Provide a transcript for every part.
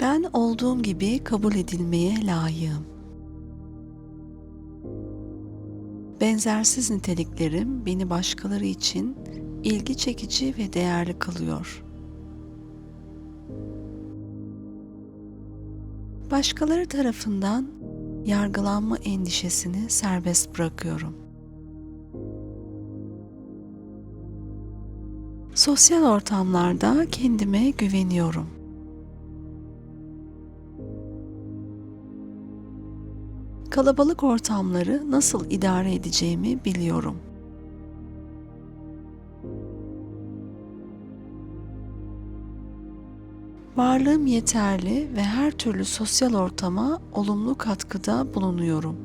Ben olduğum gibi kabul edilmeye layığım. Benzersiz niteliklerim beni başkaları için ilgi çekici ve değerli kılıyor. Başkaları tarafından yargılanma endişesini serbest bırakıyorum. Sosyal ortamlarda kendime güveniyorum. Kalabalık ortamları nasıl idare edeceğimi biliyorum. Varlığım yeterli ve her türlü sosyal ortama olumlu katkıda bulunuyorum.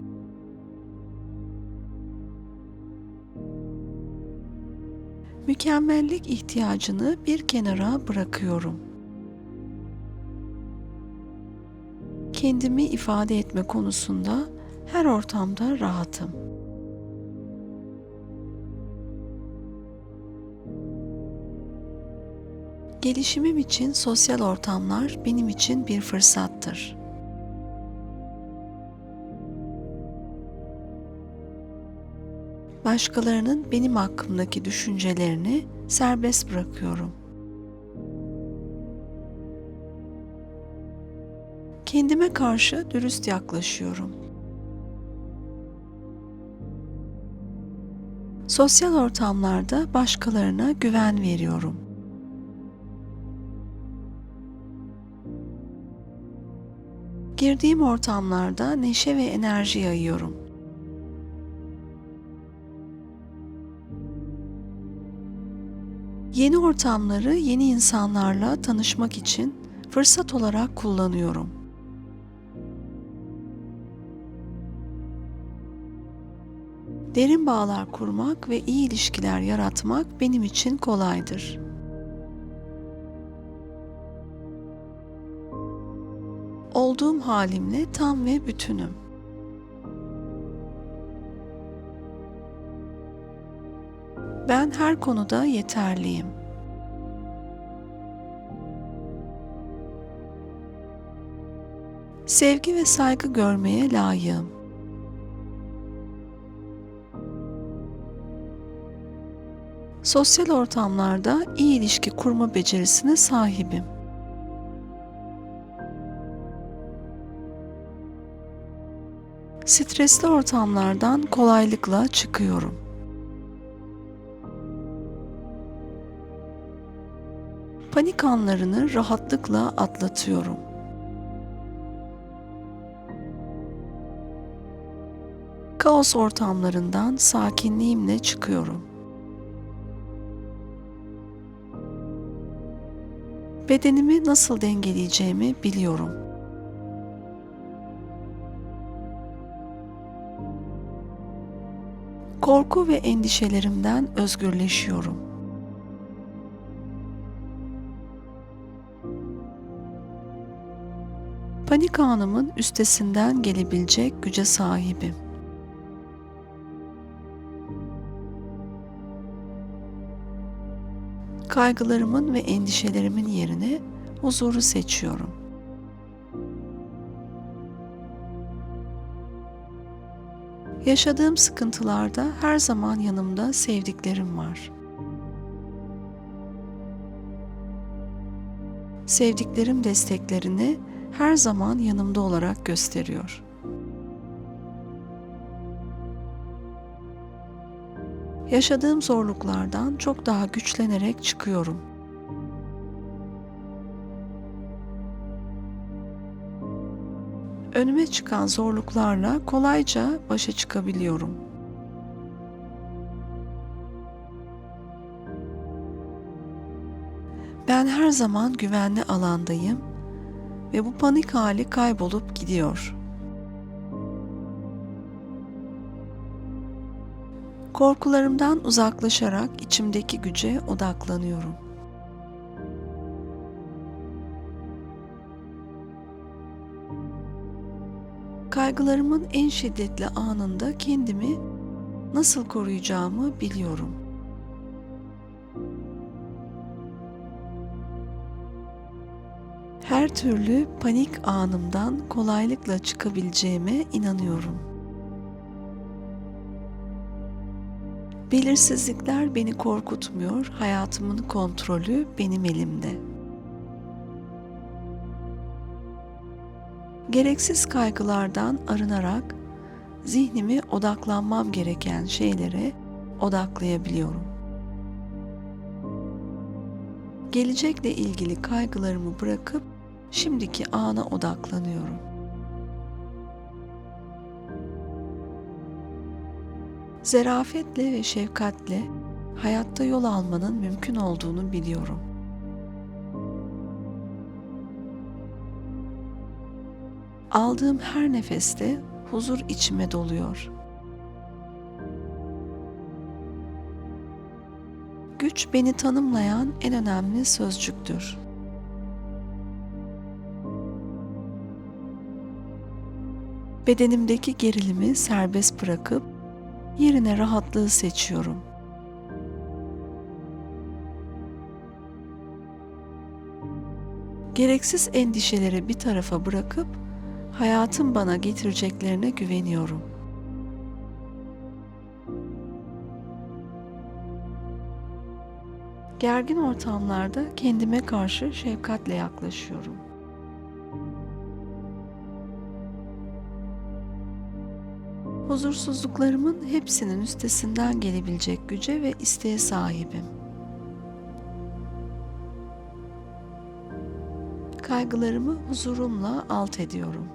Mükemmellik ihtiyacını bir kenara bırakıyorum. Kendimi ifade etme konusunda her ortamda rahatım. Gelişimim için sosyal ortamlar benim için bir fırsattır. Başkalarının benim hakkımdaki düşüncelerini serbest bırakıyorum. Kendime karşı dürüst yaklaşıyorum. Sosyal ortamlarda başkalarına güven veriyorum. Girdiğim ortamlarda neşe ve enerji yayıyorum. Yeni ortamları yeni insanlarla tanışmak için fırsat olarak kullanıyorum. Derin bağlar kurmak ve iyi ilişkiler yaratmak benim için kolaydır. Olduğum halimle tam ve bütünüm. Ben her konuda yeterliyim. Sevgi ve saygı görmeye layığım. Sosyal ortamlarda iyi ilişki kurma becerisine sahibim. Stresli ortamlardan kolaylıkla çıkıyorum. Panik anlarını rahatlıkla atlatıyorum. Kaos ortamlarından sakinliğimle çıkıyorum. Bedenimi nasıl dengeleyeceğimi biliyorum. Korku ve endişelerimden özgürleşiyorum. Panik anımın üstesinden gelebilecek güce sahibim. Kaygılarımın ve endişelerimin yerine huzuru seçiyorum. Yaşadığım sıkıntılarda her zaman yanımda sevdiklerim var. Sevdiklerim desteklerini her zaman yanımda olarak gösteriyor. Yaşadığım zorluklardan çok daha güçlenerek çıkıyorum. Önüme çıkan zorluklarla kolayca başa çıkabiliyorum. Ben her zaman güvenli alandayım ve bu panik hali kaybolup gidiyor. Korkularımdan uzaklaşarak içimdeki güce odaklanıyorum. Kaygılarımın en şiddetli anında kendimi nasıl koruyacağımı biliyorum. Her türlü panik anımdan kolaylıkla çıkabileceğime inanıyorum. Belirsizlikler beni korkutmuyor, hayatımın kontrolü benim elimde. Gereksiz kaygılardan arınarak zihnimi odaklanmam gereken şeylere odaklayabiliyorum. Gelecekle ilgili kaygılarımı bırakıp şimdiki ana odaklanıyorum. Zerafetle ve şefkatle hayatta yol almanın mümkün olduğunu biliyorum. Aldığım her nefeste huzur içime doluyor. Güç beni tanımlayan en önemli sözcüktür. Bedenimdeki gerilimi serbest bırakıp yerine rahatlığı seçiyorum. Gereksiz endişeleri bir tarafa bırakıp hayatın bana getireceklerine güveniyorum. Gergin ortamlarda kendime karşı şefkatle yaklaşıyorum. Huzursuzluklarımın hepsinin üstesinden gelebilecek güce ve isteğe sahibim. Kaygılarımı huzurumla alt ediyorum.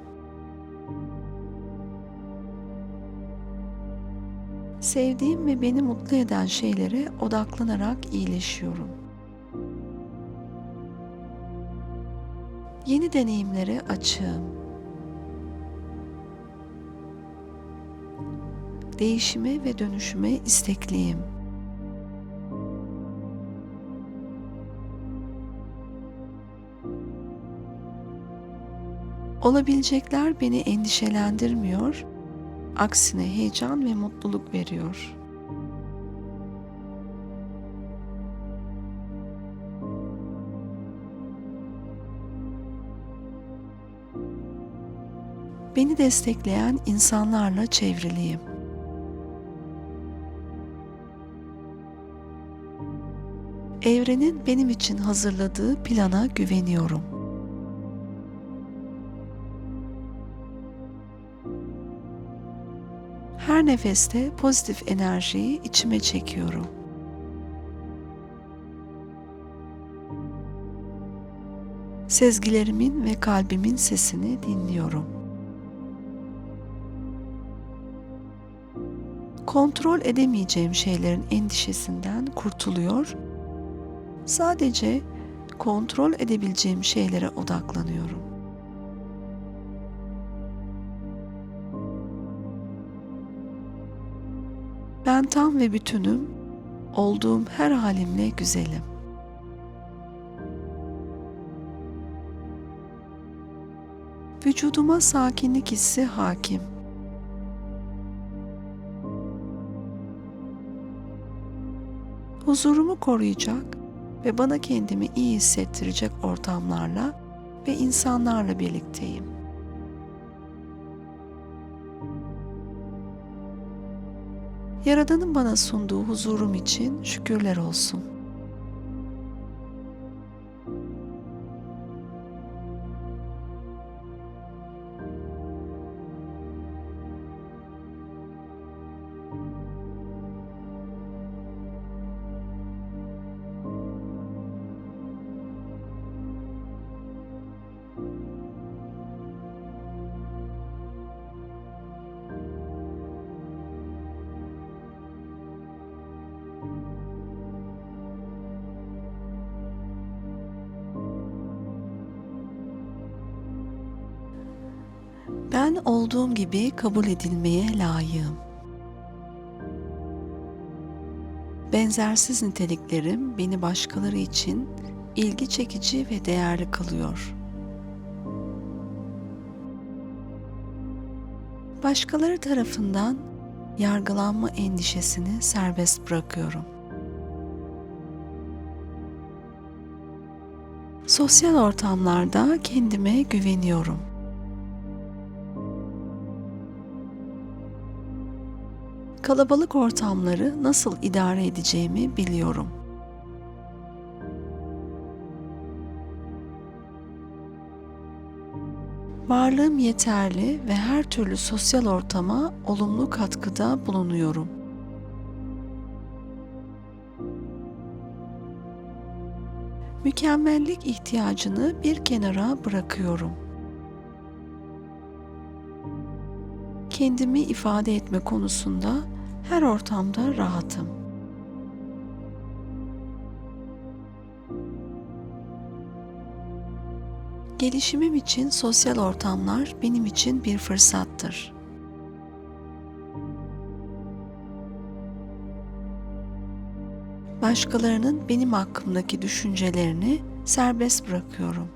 Sevdiğim ve beni mutlu eden şeylere odaklanarak iyileşiyorum. Yeni deneyimlere açığım. Değişime ve dönüşüme istekliyim. Olabilecekler beni endişelendirmiyor, aksine heyecan ve mutluluk veriyor. Beni destekleyen insanlarla çevriliyim. Evrenin benim için hazırladığı plana güveniyorum. Her nefeste pozitif enerjiyi içime çekiyorum. Sezgilerimin ve kalbimin sesini dinliyorum. Kontrol edemeyeceğim şeylerin endişesinden kurtuluyor. Sadece kontrol edebileceğim şeylere odaklanıyorum. Ben tam ve bütünüm, olduğum her halimle güzelim. Vücuduma sakinlik hissi hakim. Huzurumu koruyacak ve bana kendimi iyi hissettirecek ortamlarla ve insanlarla birlikteyim. Yaradan'ın bana sunduğu huzurum için şükürler olsun. Ben olduğum gibi kabul edilmeye layığım. Benzersiz niteliklerim beni başkaları için ilgi çekici ve değerli kılıyor. Başkaları tarafından yargılanma endişesini serbest bırakıyorum. Sosyal ortamlarda kendime güveniyorum. Kalabalık ortamları nasıl idare edeceğimi biliyorum. Varlığım yeterli ve her türlü sosyal ortama olumlu katkıda bulunuyorum. Mükemmellik ihtiyacını bir kenara bırakıyorum. Kendimi ifade etme konusunda her ortamda rahatım. Gelişimim için sosyal ortamlar benim için bir fırsattır. Başkalarının benim hakkımdaki düşüncelerini serbest bırakıyorum.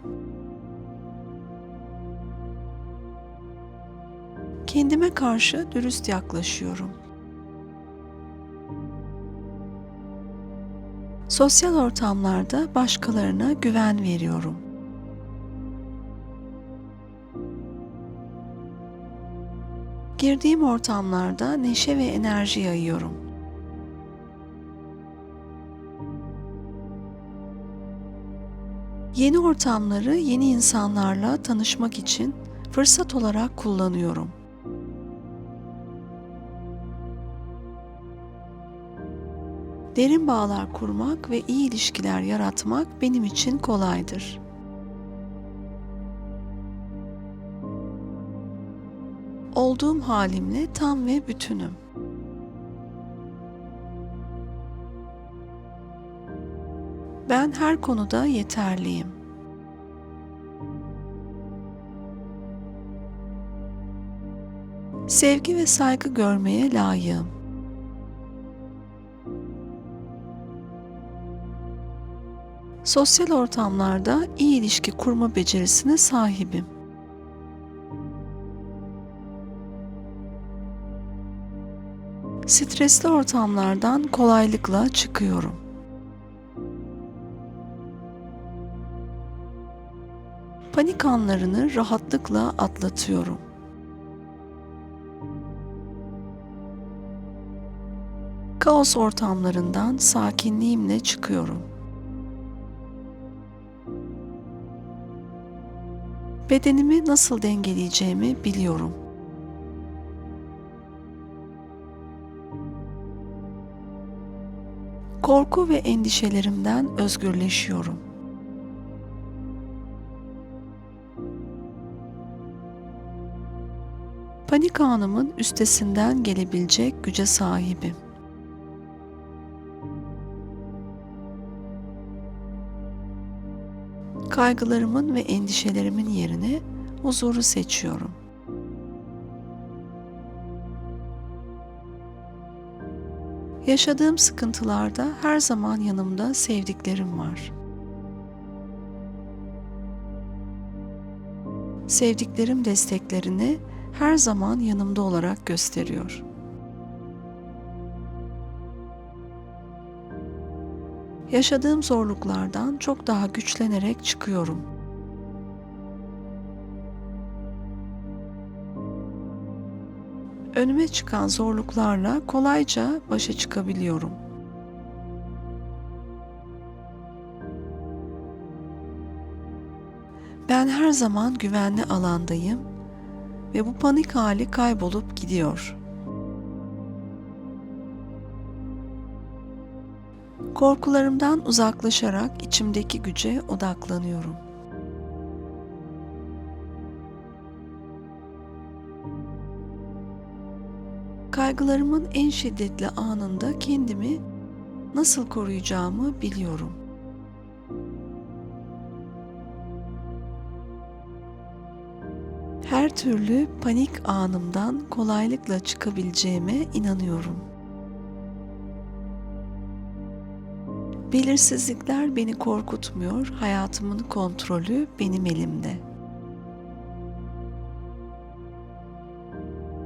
Kendime karşı dürüst yaklaşıyorum. Sosyal ortamlarda başkalarına güven veriyorum. Girdiğim ortamlarda neşe ve enerji yayıyorum. Yeni ortamları yeni insanlarla tanışmak için fırsat olarak kullanıyorum. Derin bağlar kurmak ve iyi ilişkiler yaratmak benim için kolaydır. Olduğum halimle tam ve bütünüm. Ben her konuda yeterliyim. Sevgi ve saygı görmeye layığım. Sosyal ortamlarda iyi ilişki kurma becerisine sahibim. Stresli ortamlardan kolaylıkla çıkıyorum. Panik anlarını rahatlıkla atlatıyorum. Kaos ortamlarından sakinliğimle çıkıyorum. Bedenimi nasıl dengeleyeceğimi biliyorum. Korku ve endişelerimden özgürleşiyorum. Panik anımın üstesinden gelebilecek güce sahibim. Kaygılarımın ve endişelerimin yerine huzuru seçiyorum. Yaşadığım sıkıntılarda her zaman yanımda sevdiklerim var. Sevdiklerim desteklerini her zaman yanımda olarak gösteriyor. Yaşadığım zorluklardan çok daha güçlenerek çıkıyorum. Önüme çıkan zorluklarla kolayca başa çıkabiliyorum. Ben her zaman güvenli alandayım ve bu panik hali kaybolup gidiyor. Korkularımdan uzaklaşarak içimdeki güce odaklanıyorum. Kaygılarımın en şiddetli anında kendimi nasıl koruyacağımı biliyorum. Her türlü panik anımdan kolaylıkla çıkabileceğime inanıyorum. Belirsizlikler beni korkutmuyor, hayatımın kontrolü benim elimde.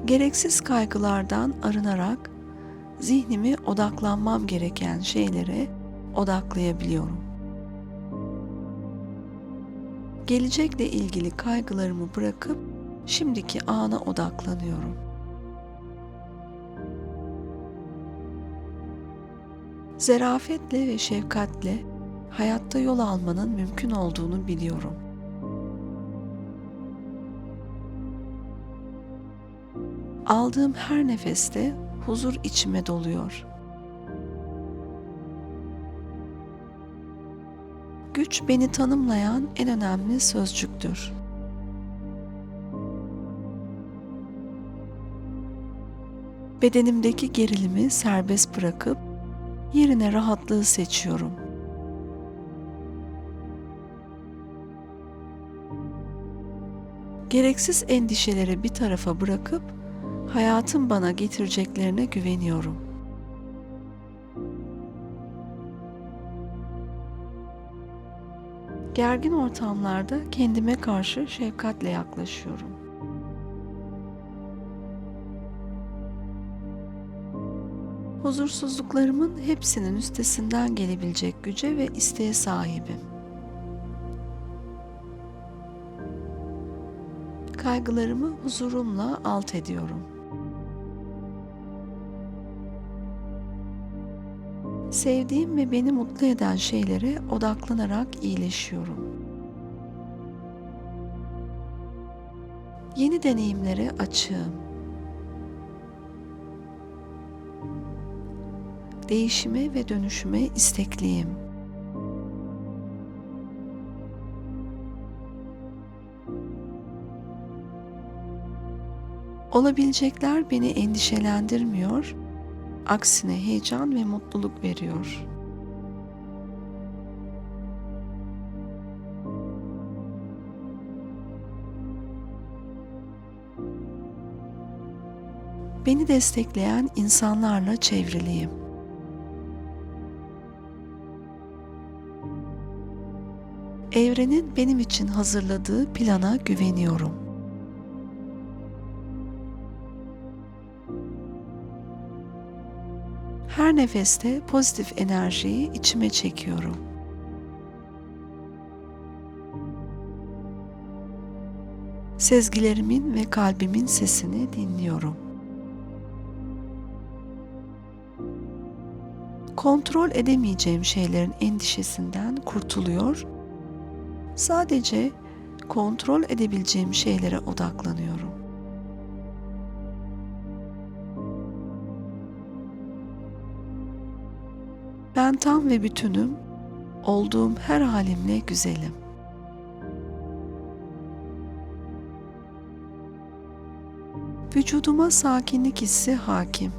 Gereksiz kaygılardan arınarak zihnimi odaklanmam gereken şeylere odaklayabiliyorum. Gelecekle ilgili kaygılarımı bırakıp şimdiki ana odaklanıyorum. Zerafetle ve şefkatle hayatta yol almanın mümkün olduğunu biliyorum. Aldığım her nefeste huzur içime doluyor. Güç beni tanımlayan en önemli sözcüktür. Bedenimdeki gerilimi serbest bırakıp yerine rahatlığı seçiyorum. Gereksiz endişeleri bir tarafa bırakıp hayatın bana getireceklerine güveniyorum. Gergin ortamlarda kendime karşı şefkatle yaklaşıyorum. Huzursuzluklarımın hepsinin üstesinden gelebilecek güce ve isteğe sahibim. Kaygılarımı huzurumla alt ediyorum. Sevdiğim ve beni mutlu eden şeylere odaklanarak iyileşiyorum. Yeni deneyimlere açığım. Değişime ve dönüşüme istekliyim. Olabilecekler beni endişelendirmiyor, aksine heyecan ve mutluluk veriyor. Beni destekleyen insanlarla çevriliyim. Evrenin benim için hazırladığı plana güveniyorum. Her nefeste pozitif enerjiyi içime çekiyorum. Sezgilerimin ve kalbimin sesini dinliyorum. Kontrol edemeyeceğim şeylerin endişesinden kurtuluyor. Sadece kontrol edebileceğim şeylere odaklanıyorum. Ben tam ve bütünüm, olduğum her halimle güzelim. Vücuduma sakinlik hissi hakim.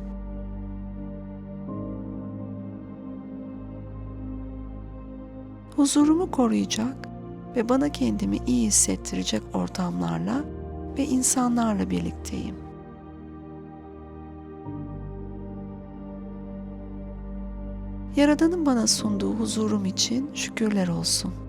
Huzurumu koruyacak ve bana kendimi iyi hissettirecek ortamlarla ve insanlarla birlikteyim. Yaradan'ın bana sunduğu huzurum için şükürler olsun.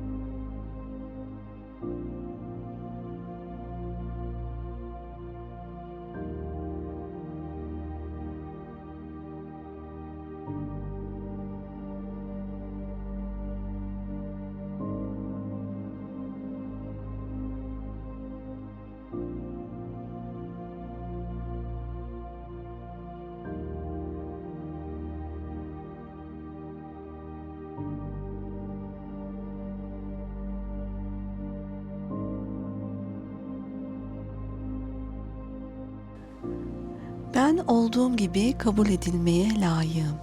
Ben olduğum gibi kabul edilmeye layığım.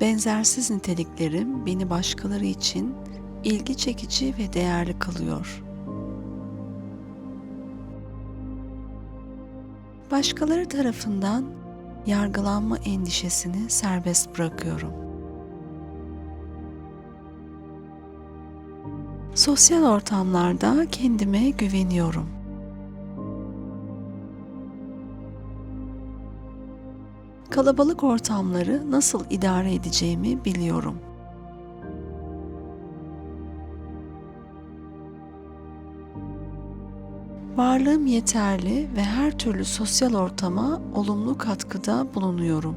Benzersiz niteliklerim beni başkaları için ilgi çekici ve değerli kılıyor. Başkaları tarafından yargılanma endişesini serbest bırakıyorum. Sosyal ortamlarda kendime güveniyorum. Kalabalık ortamları nasıl idare edeceğimi biliyorum. Varlığım yeterli ve her türlü sosyal ortama olumlu katkıda bulunuyorum.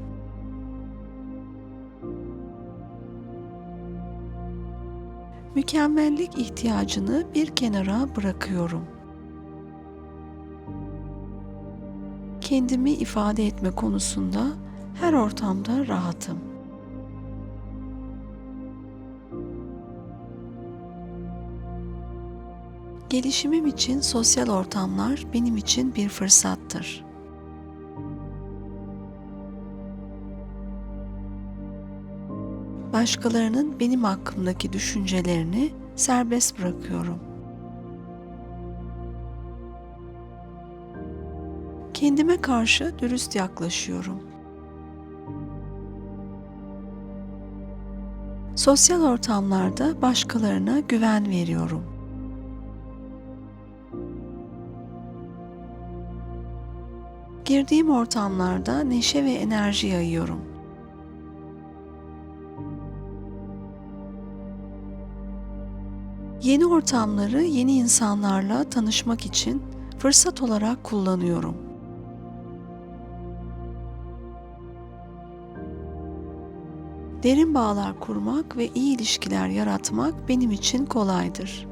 Mükemmellik ihtiyacını bir kenara bırakıyorum. Kendimi ifade etme konusunda her ortamda rahatım. Gelişimim için sosyal ortamlar benim için bir fırsattır. Başkalarının benim hakkımdaki düşüncelerini serbest bırakıyorum. Kendime karşı dürüst yaklaşıyorum. Sosyal ortamlarda başkalarına güven veriyorum. Girdiğim ortamlarda neşe ve enerji yayıyorum. Yeni ortamları yeni insanlarla tanışmak için fırsat olarak kullanıyorum. Derin bağlar kurmak ve iyi ilişkiler yaratmak benim için kolaydır.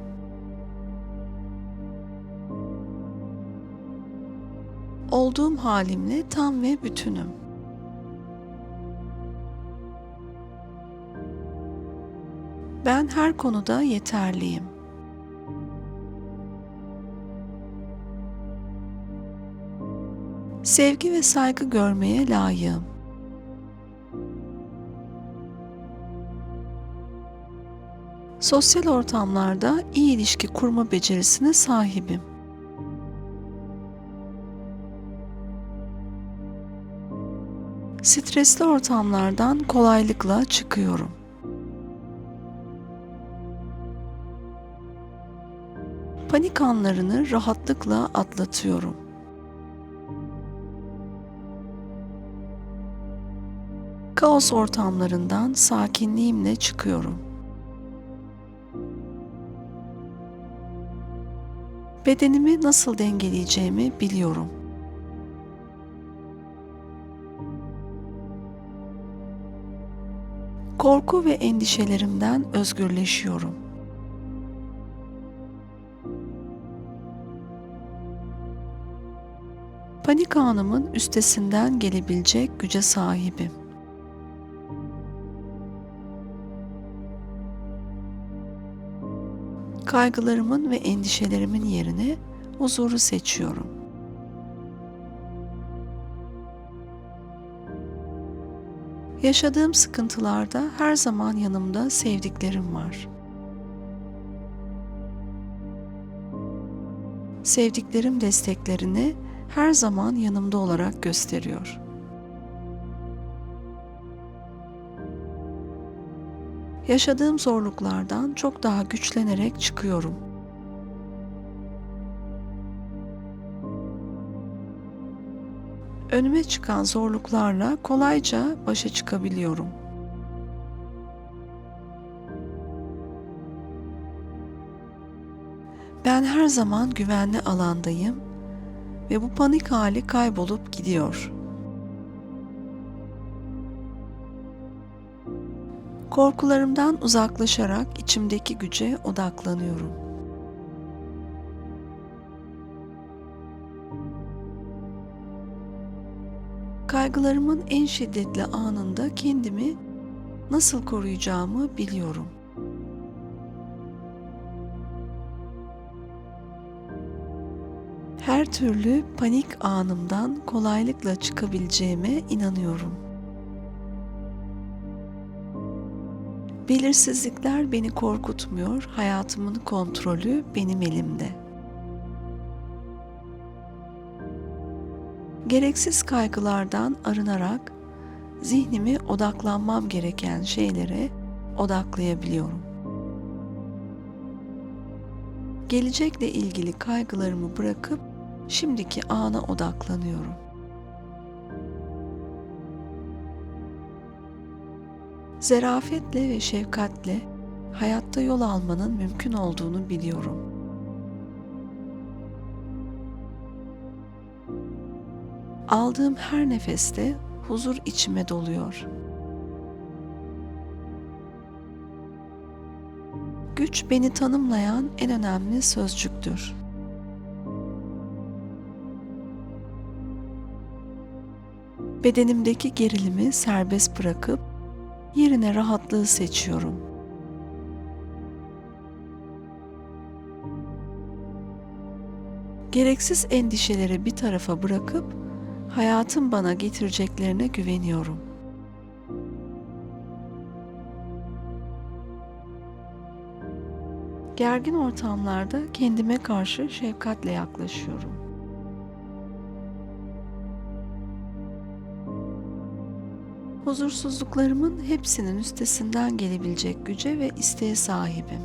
Olduğum halimle tam ve bütünüm. Ben her konuda yeterliyim. Sevgi ve saygı görmeye layığım. Sosyal ortamlarda iyi ilişki kurma becerisine sahibim. Stresli ortamlardan kolaylıkla çıkıyorum. Panik anlarını rahatlıkla atlatıyorum. Kaos ortamlarından sakinliğimle çıkıyorum. Bedenimi nasıl dengeleyeceğimi biliyorum. Korku ve endişelerimden özgürleşiyorum. Panik anımın üstesinden gelebilecek güce sahibim. Kaygılarımın ve endişelerimin yerine huzuru seçiyorum. Yaşadığım sıkıntılarda her zaman yanımda sevdiklerim var. Sevdiklerim desteklerini her zaman yanımda olarak gösteriyor. Yaşadığım zorluklardan çok daha güçlenerek çıkıyorum. Önüme çıkan zorluklarla kolayca başa çıkabiliyorum. Ben her zaman güvenli alandayım ve bu panik hali kaybolup gidiyor. Korkularımdan uzaklaşarak içimdeki güce odaklanıyorum. Kaygılarımın en şiddetli anında kendimi nasıl koruyacağımı biliyorum. Her türlü panik anımdan kolaylıkla çıkabileceğime inanıyorum. Belirsizlikler beni korkutmuyor, hayatımın kontrolü benim elimde. Gereksiz kaygılardan arınarak zihnimi odaklanmam gereken şeylere odaklayabiliyorum. Gelecekle ilgili kaygılarımı bırakıp şimdiki ana odaklanıyorum. Zerafetle ve şefkatle hayatta yol almanın mümkün olduğunu biliyorum. Aldığım her nefeste huzur içime doluyor. Güç beni tanımlayan en önemli sözcüktür. Bedenimdeki gerilimi serbest bırakıp yerine rahatlığı seçiyorum. Gereksiz endişeleri bir tarafa bırakıp hayatın bana getireceklerine güveniyorum. Gergin ortamlarda kendime karşı şefkatle yaklaşıyorum. Huzursuzluklarımın hepsinin üstesinden gelebilecek güce ve isteğe sahibim.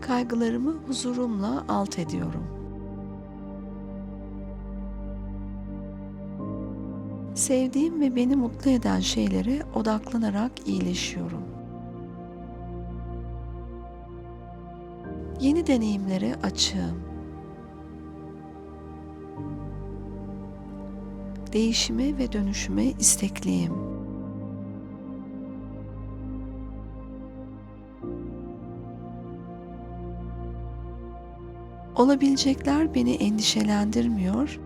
Kaygılarımı huzurumla alt ediyorum. Sevdiğim ve beni mutlu eden şeylere odaklanarak iyileşiyorum. Yeni deneyimlere açığım. Değişime ve dönüşüme istekliyim. Olabilecekler beni endişelendirmiyor,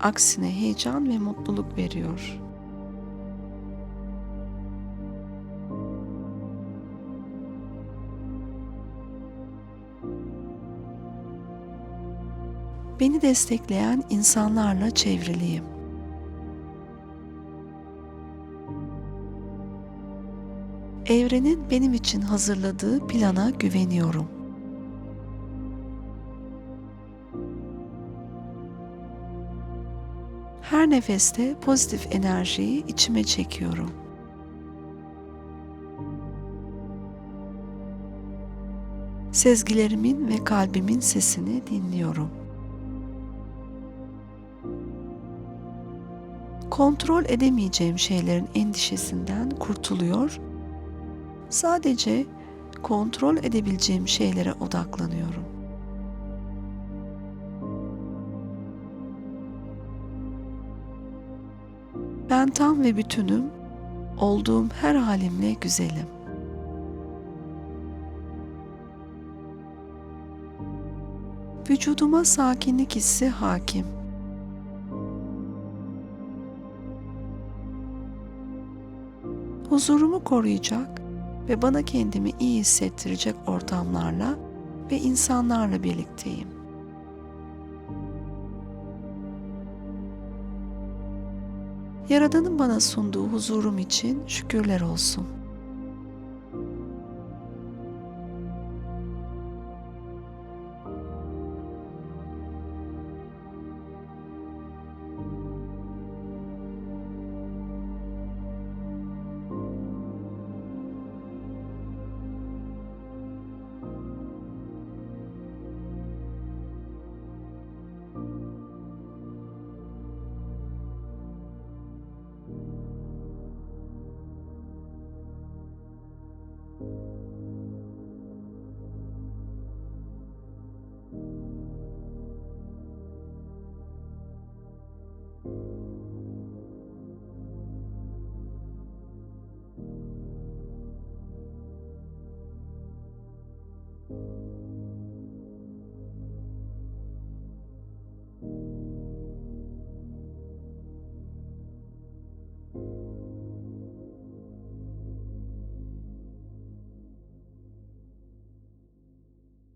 aksine heyecan ve mutluluk veriyor. Beni destekleyen insanlarla çevriliyim. Evrenin benim için hazırladığı plana güveniyorum. Her nefeste pozitif enerjiyi içime çekiyorum. Sezgilerimin ve kalbimin sesini dinliyorum. Kontrol edemeyeceğim şeylerin endişesinden kurtuluyor. Sadece kontrol edebileceğim şeylere odaklanıyorum. Ben tam ve bütünüm, olduğum her halimle güzelim. Vücuduma sakinlik hissi hakim. Huzurumu koruyacak ve bana kendimi iyi hissettirecek ortamlarla ve insanlarla birlikteyim. Yaradan'ın bana sunduğu huzurum için şükürler olsun.